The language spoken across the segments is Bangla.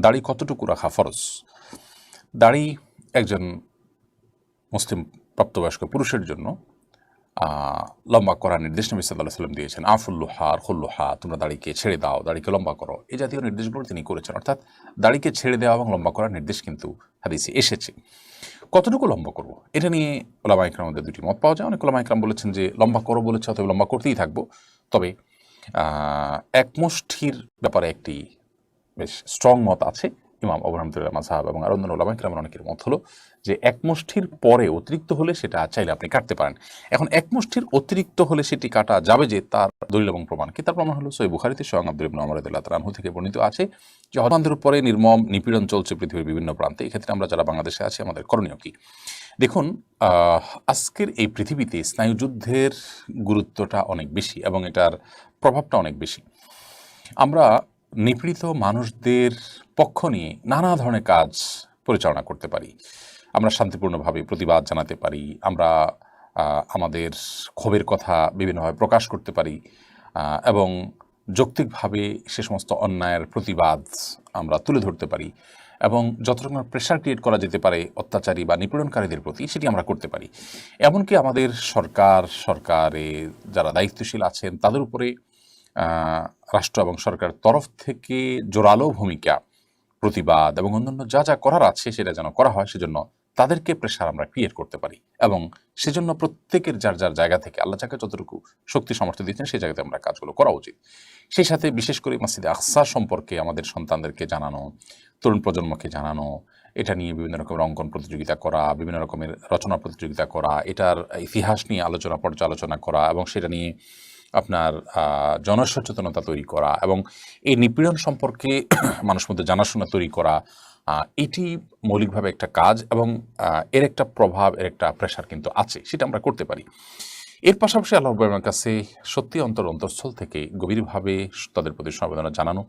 দাড়ি কতটুকু রাখা ফরজ? দাড়ি একজন মুসলিম প্রাপ্তবয়স্ক পুরুষের জন্য লম্বা করার নির্দেশ নবী সাল্লাহ সাল্লাম দিয়েছেন আফুল্লুহা আর খুল্লুহা তোমরা দাড়িকে ছেড়ে দাও দাড়িকে লম্বা করো। এই জাতীয় নির্দেশগুলো তিনি করেছেন। অর্থাৎ দাড়িকে ছেড়ে দেওয়া এবং লম্বা করার নির্দেশ কিন্তু হাদিসে এসেছে। কতটুকু লম্বা করব? এটা নিয়ে ওলামা ইকরাম মধ্যে দুটি মত পাওয়া যায়। অনেক ওলামা ইকরাম বলেছেন যে লম্বা করো বলেছে অতএব লম্বা করতেই থাকব। তবে আহ, এক মুষ্ঠির ব্যাপারে একটি বেশ স্ট্রং মত আছে। ইমাম আবু রহমতুল্লাহ মাসাহাব এবং আর অন্যান্য ওলামা ইকরামের অনেকের মত হলো যে এক মুষ্ঠির পরে অতিরিক্ত হলে সেটা চাইলে আপনি কাটতে পারেন। এখন এক মুষ্ঠির অতিরিক্ত হলে সেটি কাটা যাবে যে তার দলিল এবং প্রমাণ কি? তার প্রমাণ হলো সই বুখারিতে স্বয়ং আব্দুল ইবনে রাদিয়াল্লাহু তাআলা থেকে বর্ণিত আছে যে হজমানদের উপরে নির্মম নিপীড়ন চলছে পৃথিবীর বিভিন্ন প্রান্তে। এক্ষেত্রে আমরা যারা বাংলাদেশে আছি, আমাদের করণীয় কি? দেখুন আজকের এই পৃথিবীতে স্নায়ুযুদ্ধের গুরুত্বটা অনেক বেশি এবং এটার প্রভাবটা অনেক বেশি। আমরা নিপীড়িত মানুষদের পক্ষ নিয়ে নানা ধরনের কাজ পরিচালনা করতে পারি। আমরা শান্তিপূর্ণভাবে প্রতিবাদ জানাতে পারি। আমরা আমাদের ক্ষোভের কথা বিভিন্নভাবে প্রকাশ করতে পারি এবং যৌক্তিকভাবে সে সমস্ত অন্যায়ের প্রতিবাদ আমরা তুলে ধরতে পারি এবং যত রকমের প্রেশার ক্রিয়েট করা যেতে পারে অত্যাচারী বা নিপীড়নকারীদের প্রতি, সেটি আমরা করতে পারি। এমনকি আমাদের সরকার, সরকারে যারা দায়িত্বশীল আছেন, তাদের উপরে রাষ্ট্র এবং সরকারের তরফ থেকে জোরালো ভূমিকা, প্রতিবাদ এবং অন্যান্য যা যা করার আছে সেটা যেন করা হয় সেজন্য তাদেরকে প্রেশার আমরা ক্রিয়েট করতে পারি এবং সেজন্য প্রত্যেকের যার যার জায়গা থেকে আল্লাহ যাকে যতটুকু শক্তি সামর্থ্য দিচ্ছেন সেই জায়গাতে আমরা কাজগুলো করা উচিত। সেই সাথে বিশেষ করে মসজিদে আকসার সম্পর্কে আমাদের সন্তানদেরকে জানানো, তরুণ প্রজন্মকে জানানো, এটা নিয়ে বিভিন্ন রকমের অঙ্কন প্রতিযোগিতা করা, বিভিন্ন রকমের রচনা প্রতিযোগিতা করা, এটার ইতিহাস নিয়ে আলোচনা পর্যালোচনা করা এবং সেটা নিয়ে আপনার জনসচেতনতা তৈরি করা এবং এই নিপীড়ন সম্পর্কে মানুষ মধ্যে জানাশোনা তৈরি করা এটি মৌলিকভাবে একটা কাজ এবং এর একটা প্রভাব, এর একটা প্রেশার কিন্তু আছে, সেটা আমরা করতে পারি। এর পাশাপাশি আল্লাহ রব্বুল কাছে সত্যি অন্তর অন্তঃস্থল থেকে গভীরভাবে তাদের প্রতি সমবেদনা জানানো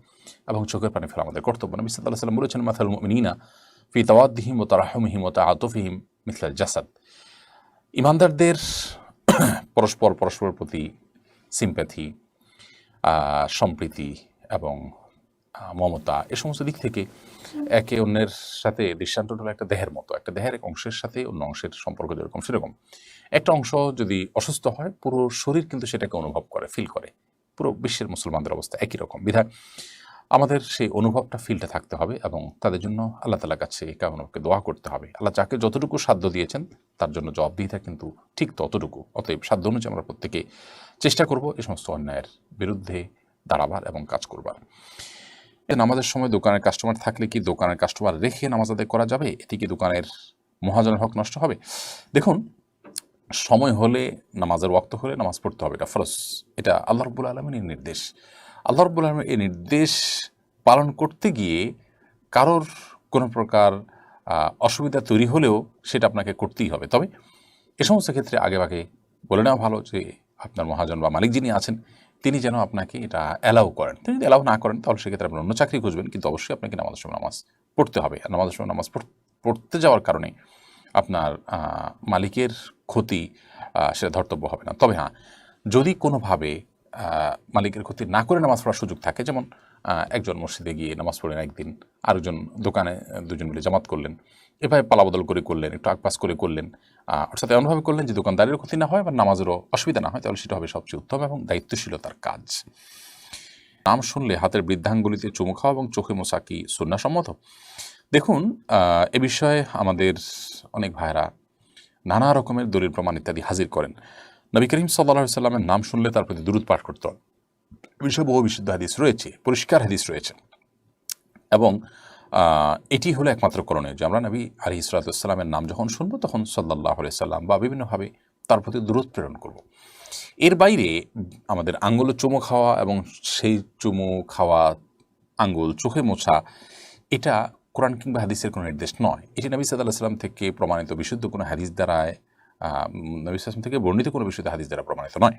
এবং চোখের পানি ফেলা আমাদের কর্তব্য। নবী সাল্লাহ সাল্লাম বলেছেন, মাথাল মিনা ফি তাওয়াদ্দিহিম ও তারাহমিহিম ও তা আতফিহিম মিথলাল জাসাদ। ইমানদারদের পরস্পর, পরস্পরের প্রতি সিম্প্যাথি সম্প্রীতি এবং মমতা এ সমস্ত দিক থেকে একে অন্যের সাথে দৃষ্টান্ত হলো একটা দেহের মতো। একটা দেহের এক অংশের সাথে অন্য অংশের সম্পর্ক যেরকম সেরকম। একটা অংশ যদি অসুস্থ হয়, পুরো শরীর কিন্তু সেটাকে অনুভব করে ফিল করে। পুরো বিশ্বের মুসলমানদের অবস্থা একই রকম। বিধায় আমাদের সেই অনুভবটা ফিলটা থাকতে হবে এবং তাদের জন্য আল্লাহ তালার কাছে কামনকে দোয়া করতে হবে। আল্লাহ যাকে যতটুকু সাধ্য দিয়েছেন, তার জন্য জবাবদিহিতা কিন্তু ঠিক ততটুকু। অতএব সাধ্য অনুযায়ী আমরা প্রত্যেকে চেষ্টা করব এই সমস্ত অন্যায়ের বিরুদ্ধে দাঁড়াবার এবং কাজ করবার। নামাজের সময় দোকানের কাস্টমার থাকলে কি দোকানের কাস্টমার রেখে নামাজ আদায় করা যাবে? এটি কি দোকানের মহাজনের হক নষ্ট হবে? দেখুন, সময় হলে, নামাজের ওয়াক্ত হলে নামাজ পড়তে হবে। এটা ফরজ। এটা আল্লাহ রব্বুল আলমিনের নির্দেশ। আল্লাহ রব্বুল আলমের এই নির্দেশ পালন করতে গিয়ে কারোর কোনো প্রকার অসুবিধা তৈরি হলেও সেটা আপনাকে করতেই হবে। তবে এ সমস্ত ক্ষেত্রে আগে আগে বলে নেওয়া ভালো যে আপনার মহাজন বা মালিক যিনি আছেন, তিনি যেন আপনাকে এটা অ্যালাউ করেন। তিনি যদি অ্যালাউ না করেন, তাহলে সেক্ষেত্রে আপনি অন্য চাকরি খুঁজবেন, কিন্তু অবশ্যই আপনাকে নামাজের সময় নামাজ পড়তে হবে। আর নামাজের সময় নামাজ পড়- পড়তে যাওয়ার কারণে আপনার মালিকের ক্ষতি সেটা ধর্তব্য হবে না। তবে হ্যাঁ যদি কোনোভাবে মালিকের ক্ষতি না করে নামাজ পড়ার সুযোগ থাকে। যেমন একজন মসজিদে গিয়ে নামাজ পড়লেন একদিন, আরেকজন দোকানে দুজন মিলে জামাত করলেন। এভাবে পালাবদল করে করলেন, একটু আকপাস করে করলেন। অর্থাৎ এমনভাবে করলেন যে দোকানদারেরও ক্ষতি না হয় বা নামাজেরও অসুবিধা না হয়। তাহলে সেটা হবে সবচেয়ে উত্তম এবং দায়িত্বশীলতার কাজ। নাম শুনলে হাতের বৃদ্ধাঙ্গুলিতে চুমু খাওয়া এবং চোখে মোছা কি সুন্নাসম্মত? দেখুন এ বিষয়ে আমাদের অনেক ভাইরা নানা রকমের দলিল, প্রমাণ ইত্যাদি হাজির করেন। নবী করিম সাল্লাহ সাল্লামের নাম শুনলে তার প্রতি দূরত পাঠ করত বিষয়ে বহু বিশুদ্ধ হাদিস রয়েছে, পরিষ্কার হাদিস রয়েছে। এবং এটি হলো একমাত্র করণীয় যে আমরা নবী আলি ইসরাতামের নাম যখন শুনব তখন সাল্লাহ সাল্লাম বা বিভিন্নভাবে তার প্রতি দূরত প্রেরণ করব। এর বাইরে আমাদের আঙ্গুল চুমু খাওয়া এবং সেই চুমু খাওয়া আঙ্গুল চোখে মোছা, এটা কোরআন কিংবা হাদিসের কোনো নির্দেশ নয়। এটি নবী সাল্লাহ সাল্লাম থেকে প্রমাণিত বিশুদ্ধ কোনো হাদিস দ্বারায় নবী সাল্লাম থেকে বর্ণিত কোনো বিষয়তে হাদিস দ্বারা প্রমাণিত নয়।